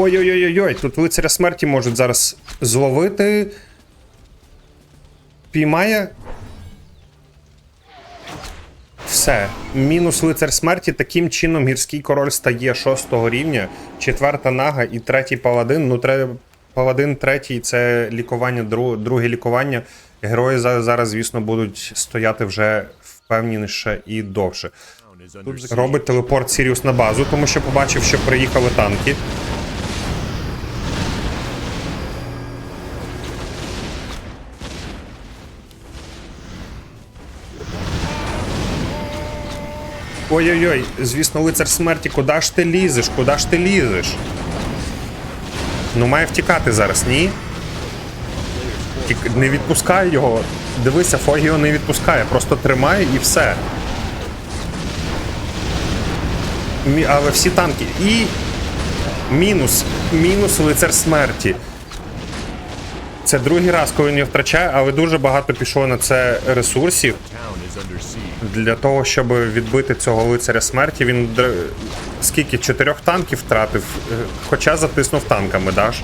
Ой-ой-ой-ой, тут лицаря смерті можуть зараз зловити. Піймає. Все. Мінус лицар смерті. Таким чином гірський король стає шостого рівня, четверта нага і третій паладин. Ну, тре... паладин третій це лікування, дру... друге лікування. Герої зараз, звісно, будуть стояти вже впевненіше і довше. Робить телепорт Сіріус на базу, тому що побачив, що приїхали танки. Ой-ой-ой, звісно, лицар смерті, куди ж ти лізеш? Куди ж ти лізеш? Ну, має втікати зараз, ні? Тік... Не відпускай його. Дивися, Фогіо не відпускає, просто тримає і все. Але всі танки. І. Мінус. Мінус лицар смерті. Це другий раз, коли він його втрачає, але дуже багато пішло на це ресурсів. Для того, щоб відбити цього лицаря смерті, він др- скільки чотирьох танків втратив, е, хоча затиснув танками, даш.